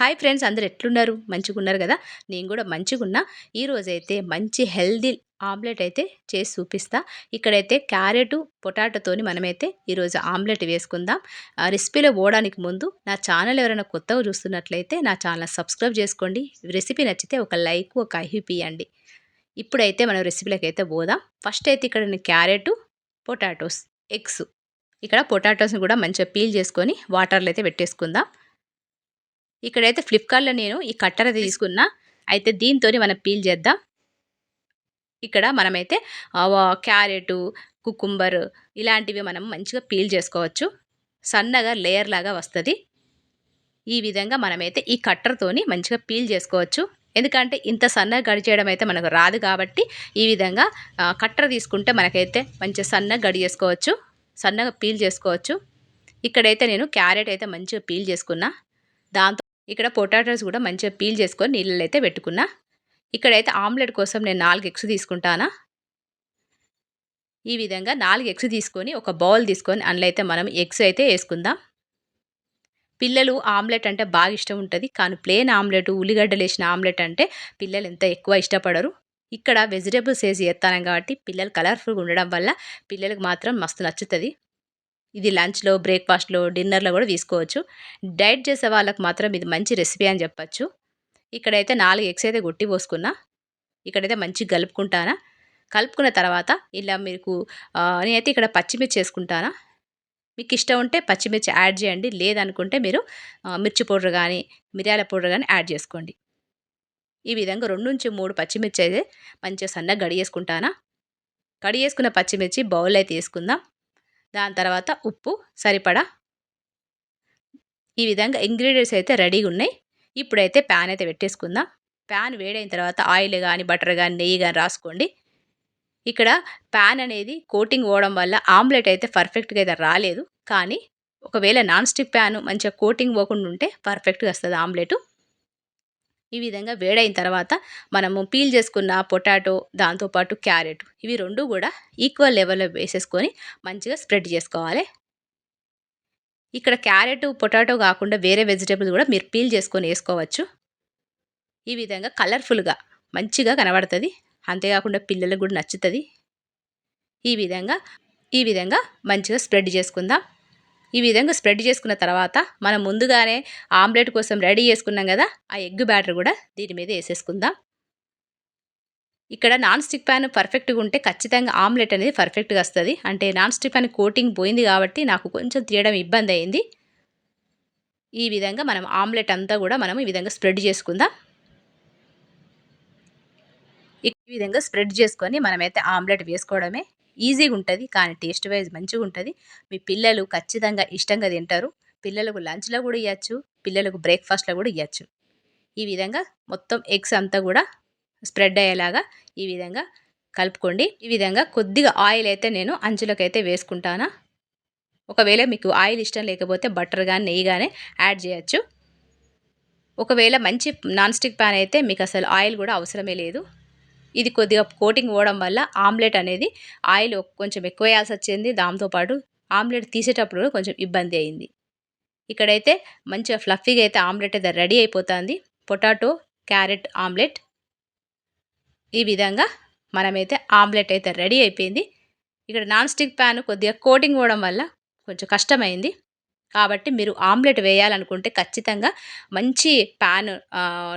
Hi friends అందరు ఎట్లున్నారు? మంచిగా ఉన్నారు కదా? నేను కూడా మంచిగున్నా. ఈరోజైతే మంచి హెల్దీ ఆమ్లెట్ అయితే చేసి చూపిస్తా. ఇక్కడైతే క్యారెట్ పొటాటోతోని మనమైతే ఈరోజు ఆమ్లెట్ వేసుకుందాం. ఆ రెసిపీలో పోవడానికి ముందు నా ఛానల్ ఎవరైనా కొత్తగా చూస్తున్నట్లయితే నా ఛానల్ సబ్స్క్రైబ్ చేసుకోండి. రెసిపీ నచ్చితే ఒక లైక్ ఒక ఐహిప్ ఇవ్వండి ఇప్పుడైతే మనం రెసిపీలకైతే అయితే పోదాం. ఫస్ట్ అయితే ఇక్కడ నేను క్యారెట్ పొటాటోస్ ఎగ్స్. ఇక్కడ పొటాటోస్ని కూడా మంచిగా పీల్ చేసుకొని వాటర్లో అయితే పెట్టేసుకుందాం. ఇక్కడైతే ఫ్లిప్కార్ట్లో నేను ఈ కట్టర్ తీసుకున్నా. అయితే దీంతో మనం పీల్ చేద్దాం. ఇక్కడ మనమైతే క్యారెట్ కుకుంబర్ ఇలాంటివి మనం మంచిగా పీల్ చేసుకోవచ్చు. సన్నగా లేయర్ లాగా వస్తుంది. ఈ విధంగా మనమైతే ఈ కట్టర్తోని మంచిగా పీల్ చేసుకోవచ్చు. ఎందుకంటే ఇంత సన్నగా గడి చేయడం అయితే మనకు రాదు కాబట్టి ఈ విధంగా కట్టర్ తీసుకుంటే మనకైతే మంచిగా సన్నగా గడి చేసుకోవచ్చు. సన్నగా పీల్ చేసుకోవచ్చు. ఇక్కడైతే నేను క్యారెట్ అయితే మంచిగా పీల్ చేసుకున్నా. దాంతో ఇక్కడ పొటాటోస్ కూడా మంచిగా పీల్ చేసుకొని నీళ్ళలో అయితే పెట్టుకున్నా. ఇక్కడైతే ఆమ్లెట్ కోసం నేను నాలుగు ఎగ్స్ తీసుకుంటానా. ఈ విధంగా నాలుగు ఎగ్స్ తీసుకొని ఒక బౌల్ తీసుకొని అందులో అయితే మనం ఎగ్స్ అయితే వేసుకుందాం. పిల్లలు ఆమ్లెట్ అంటే బాగా ఇష్టం ఉంటుంది. కానీ ప్లేన్ ఆమ్లెట్ ఉల్లిగడ్డలు వేసిన ఆమ్లెట్ అంటే పిల్లలు ఎంత ఎక్కువ ఇష్టపడరు. ఇక్కడ వెజిటేబుల్స్ వేసి చేస్తాను కాబట్టి పిల్లలు కలర్ఫుల్గా ఉండడం వల్ల పిల్లలకు మాత్రం మస్తు నచ్చుతుంది. ఇది లంచ్లో బ్రేక్ఫాస్ట్లో డిన్నర్లో కూడా తీసుకోవచ్చు. డైట్ చేసే వాళ్ళకి మాత్రం ఇది మంచి రెసిపీ అని చెప్పచ్చు. ఇక్కడైతే నాలుగు ఎగ్స్ అయితే కొట్టి పోసుకున్నా. ఇక్కడైతే మంచిగా కలుపుకుంటానా. కలుపుకున్న తర్వాత ఇలా మీకు నేనైతే ఇక్కడ పచ్చిమిర్చి వేసుకుంటానా. మీకు ఇష్టం ఉంటే పచ్చిమిర్చి యాడ్ చేయండి. లేదనుకుంటే మీరు మిర్చి పౌడర్ కానీ మిరియాల పౌడర్ కానీ యాడ్ చేసుకోండి. ఈ విధంగా రెండు నుంచి మూడు పచ్చిమిర్చి అయితే మంచిగా సన్నగా గడిగేసుకుంటానా కడిగేసుకున్న పచ్చిమిర్చి బౌల్ అయితే వేసుకుందాం. దాని తర్వాత ఉప్పు సరిపడా ఈ విధంగా ఇంగ్రీడియంట్స్ అయితే రెడీగా ఉన్నాయి. ఇప్పుడైతే ప్యాన్ అయితే పెట్టేసుకుందాం. ప్యాన్ వేడైన తర్వాత ఆయిల్ కానీ బటర్ కానీ నెయ్యి కానీ రాసుకోండి. ఇక్కడ ప్యాన్ అనేది కోటింగ్ పోవడం వల్ల ఆమ్లెట్ అయితే పర్ఫెక్ట్గా అయితే రాలేదు. కానీ ఒకవేళ నాన్ స్టిక్ ప్యాన్ మంచిగా కోటింగ్ పోకుండా ఉంటే పర్ఫెక్ట్గా వస్తుంది ఆమ్లెట్. ఈ విధంగా వేడైన తర్వాత మనము పీల్ చేసుకున్న పొటాటో దాంతోపాటు క్యారెట్ ఇవి రెండు కూడా ఈక్వల్ లెవెల్లో వేసేసుకొని మంచిగా స్ప్రెడ్ చేసుకోవాలి. ఇక్కడ క్యారెట్ పొటాటో కాకుండా వేరే వెజిటేబుల్స్ కూడా మీరు పీల్ చేసుకొని వేసుకోవచ్చు. ఈ విధంగా కలర్ఫుల్గా మంచిగా కనబడుతుంది. అంతేకాకుండా పిల్లలకు కూడా నచ్చుతుంది. ఈ విధంగా ఈ విధంగా మంచిగా స్ప్రెడ్ చేసుకుందాం. ఈ విధంగా స్ప్రెడ్ చేసుకున్న తర్వాత మనం ముందుగానే ఆమ్లెట్ కోసం రెడీ చేసుకున్నాం కదా ఆ ఎగ్ బ్యాటర్ కూడా దీని మీద వేసేసుకుందాం. ఇక్కడ నాన్ స్టిక్ ప్యాన్ పర్ఫెక్ట్గా ఉంటే ఖచ్చితంగా ఆమ్లెట్ అనేది పర్ఫెక్ట్గా వస్తుంది. అంటే నాన్ స్టిక్ ప్యాన్ కోటింగ్ పోయింది కాబట్టి నాకు కొంచెం తీయడం ఇబ్బంది అయింది. ఈ విధంగా మనం ఆమ్లెట్ అంతా కూడా మనం ఈ విధంగా స్ప్రెడ్ చేసుకుందాం. ఈ విధంగా స్ప్రెడ్ చేసుకొని మనమైతే ఆమ్లెట్ వేసుకోవడమే ఈజీగా ఉంటుంది కానీ టేస్ట్ వైజ్ మంచిగా ఉంటుంది. మీ పిల్లలు ఖచ్చితంగా ఇష్టంగా తింటారు. పిల్లలకు లంచ్లో కూడా ఇవ్వచ్చు పిల్లలకు బ్రేక్ఫాస్ట్లో కూడా ఇవ్వచ్చు ఈ విధంగా మొత్తం ఎగ్స్ అంతా కూడా స్ప్రెడ్ అయ్యేలాగా ఈ విధంగా కలుపుకోండి. ఈ విధంగా కొద్దిగా ఆయిల్ అయితే నేను అంచులకైతే వేసుకుంటానా. ఒకవేళ మీకు ఆయిల్ ఇష్టం లేకపోతే బటర్ కానీ నెయ్యి కానీ యాడ్ చేయొచ్చు. ఒకవేళ మంచి నాన్ స్టిక్ ప్యాన్ అయితే మీకు అసలు ఆయిల్ కూడా అవసరమే లేదు. ఇది కొద్దిగా కోటింగ్ పోవడం వల్ల ఆమ్లెట్ అనేది ఆయిల్ కొంచెం ఎక్కువ వేయాల్సి వచ్చింది దాంతోపాటు ఆమ్లెట్ తీసేటప్పుడు కొంచెం ఇబ్బంది అయింది. ఇక్కడైతే మంచిగా ఫ్లఫీగా అయితే ఆమ్లెట్ అయితే రెడీ అయిపోతుంది. Potato carrot omelette. ఈ విధంగా మనమైతే ఆమ్లెట్ అయితే రెడీ అయిపోయింది. ఇక్కడ నాన్ స్టిక్ ప్యాన్ కొద్దిగా కోటింగ్ పోవడం వల్ల కొంచెం కష్టమైంది. కాబట్టి మీరు ఆమ్లెట్ వేయాలనుకుంటే ఖచ్చితంగా మంచి ప్యాన్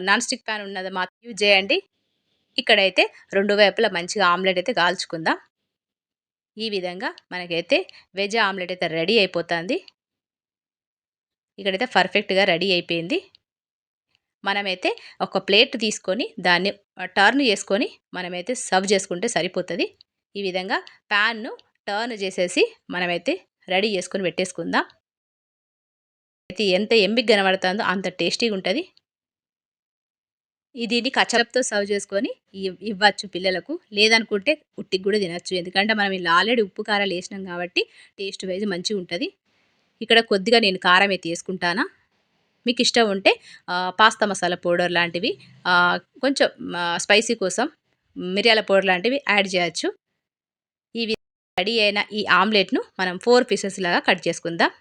నాన్ స్టిక్ ప్యాన్ ఉన్నది మాత్రం యూజ్ చేయండి. ఇక్కడైతే రెండు వైపులా మంచిగా ఆమ్లెట్ అయితే కాల్చుకుందాం. ఈ విధంగా మనకైతే వెజ్ ఆమ్లెట్ అయితే రెడీ అయిపోతుంది. ఇక్కడైతే పర్ఫెక్ట్గా రెడీ అయిపోయింది. మనమైతే ఒక ప్లేట్ తీసుకొని దాన్ని టర్న్ చేసుకొని మనమైతే సర్వ్ చేసుకుంటే సరిపోతుంది. ఈ విధంగా ప్యాన్ను టర్న్ చేసేసి మనమైతే రెడీ చేసుకొని పెట్టేసుకుందాం. అయితే ఎంత ఎంపిక కనబడుతుందో అంత టేస్టీగా ఉంటుంది దీన్ని కచరప్తో సర్వ్ చేసుకొని ఇవ్వచ్చు పిల్లలకు. లేదనుకుంటే ఉట్టికి కూడా తినచ్చు. ఎందుకంటే మనం ఇలా ఆల్రెడీ ఉప్పు కారాలు వేసినాం కాబట్టి టేస్ట్ వైజ్ మంచిగా ఉంటుంది. ఇక్కడ కొద్దిగా నేను కారం అయితే వేసుకుంటానా? మీకు ఇష్టం ఉంటే పాస్తా మసాలా పౌడర్ లాంటివి కొంచెం స్పైసీ కోసం మిరియాల పౌడర్ లాంటివి యాడ్ చేయొచ్చు. ఇవి రెడీ అయిన ఈ ఆమ్లెట్ను మనం ఫోర్ పీసెస్ లాగా కట్ చేసుకుందాం.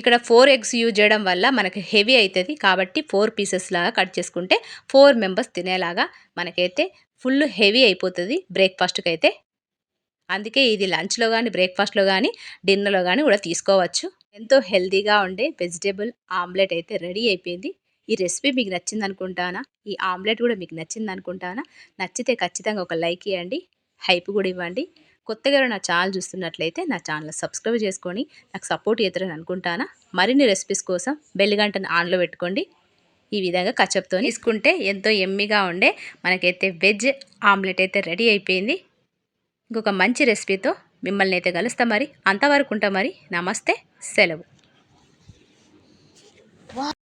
ఇక్కడ ఫోర్ ఎగ్స్ యూజ్ చేయడం వల్ల మనకి హెవీ అవుతుంది కాబట్టి ఫోర్ పీసెస్ లాగా కట్ చేసుకుంటే ఫోర్ మెంబర్స్ తినేలాగా మనకైతే ఫుల్ హెవీ అయిపోతుంది బ్రేక్ఫాస్ట్కి అయితే అందుకే ఇది లంచ్లో కానీ బ్రేక్ఫాస్ట్లో కానీ డిన్నర్లో కానీ కూడా తీసుకోవచ్చు. ఎంతో హెల్తీగా ఉండే వెజిటేబుల్ ఆమ్లెట్ అయితే రెడీ అయిపోయింది. ఈ రెసిపీ మీకు నచ్చింది అనుకుంటానా ఈ ఆమ్లెట్ కూడా మీకు నచ్చింది అనుకుంటానా నచ్చితే ఖచ్చితంగా ఒక లైక్ ఇవ్వండి. హైప్ కూడా ఇవ్వండి. కొత్తగా నా ఛానల్ చూస్తున్నట్లయితే నా ఛానల్ సబ్స్క్రైబ్ చేసుకొని నాకు సపోర్ట్ చేస్తారని అనుకుంటానా. మరిన్ని రెసిపీస్ కోసం బెల్లిగంటను ఆన్లో పెట్టుకోండి. ఈ విధంగా కచప్తో తీసుకుంటే ఎంతో ఎమ్మిగా ఉండే మనకైతే వెజ్ ఆమ్లెట్ అయితే రెడీ అయిపోయింది. ఇంకొక మంచి రెసిపీతో మిమ్మల్ని అయితే కలుస్తా మరి. అంతవరకు ఉంటా మరి. నమస్తే. సెలవు.